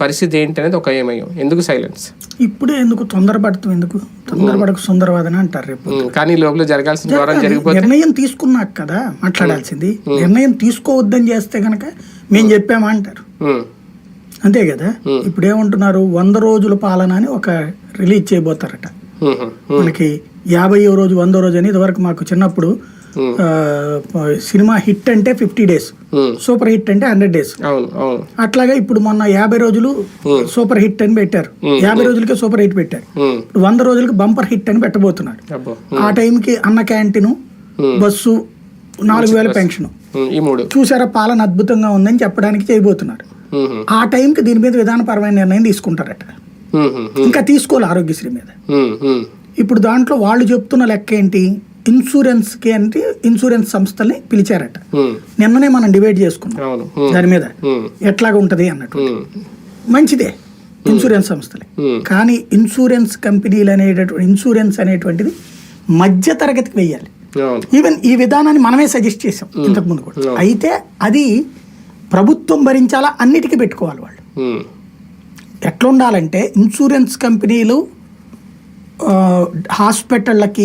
పరిస్థితి ఏంటి అనేది ఒక ఏమయ్యం. ఎందుకు సైలెన్స్ ఇప్పుడే ఎందుకు తొందరపడతాం ఎందుకు? తొందరపడకు సుందరవాదన అంటారు రేపు కానీ లోపల జరగాల్సిన ద్వారా జరిగిపోతే నిర్ణయం తీసుకున్నాక కదా మాట్లాడాల్సింది. నిర్ణయం తీసుకోవద్దని చేస్తే గనక మేము. చెప్పామా అంటారు. అంతే కదా? ఇప్పుడు ఏమంటున్నారు వంద రోజుల పాలన అని ఒక రిలీజ్ చేయబోతారట. మనకి యాభై రోజు వందో రోజు అని ఇదివరకు మాకు చిన్నప్పుడు సినిమా హిట్ అంటే fifty days. Um. Super hit అంటే హండ్రెడ్ డేస్. అట్లాగే ఇప్పుడు మొన్న యాభై రోజులు సూపర్ హిట్ అని పెట్టారు. యాభై రోజులకే సూపర్ హిట్ పెట్టారు. ఇప్పుడు వంద రోజులకి బంపర్ హిట్ అని పెట్టబోతున్నాడు. ఆ టైంకి అన్న క్యాంటీన్ బస్సు నాలుగు వేల పెన్షన్. చూసారా పాలన అద్భుతంగా ఉందని చెప్పడానికి ఉమ్, ఆ టైంకి దీని మీద విధానపరమైన నిర్ణయం తీసుకుంటారట. ఇంకా తీసుకోవాలి ఆరోగ్యశ్రీ మీద. ఇప్పుడు దాంట్లో వాళ్ళు చెప్తున్న లెక్క ఏంటి? ఇన్సూరెన్స్కి అంటే ఇన్సూరెన్స్ సంస్థల్ని పిలిచారట. నిన్ననే మనం డిబేట్ చేసుకున్నాం. దాని మీద ఎట్లాగ ఉంటది అన్నట్టు. మంచిదే ఇన్సూరెన్స్ సంస్థలే. కానీ ఇన్సూరెన్స్ కంపెనీలు అనేటటువంటి ఇన్సూరెన్స్ అనేటువంటిది మధ్య తరగతికి వెయ్యాలి ఈవెన్ ఈ విధానాన్ని మనమే సజెస్ట్ చేసాం ఇంతకు ముందు కూడా. అయితే అది ప్రభుత్వం భరించాలా అన్నిటికీ పెట్టుకోవాలి వాళ్ళు. ఉమ్, ఎట్లా ఉండాలంటే ఇన్సూరెన్స్ కంపెనీలు హాస్పిటళ్ళకి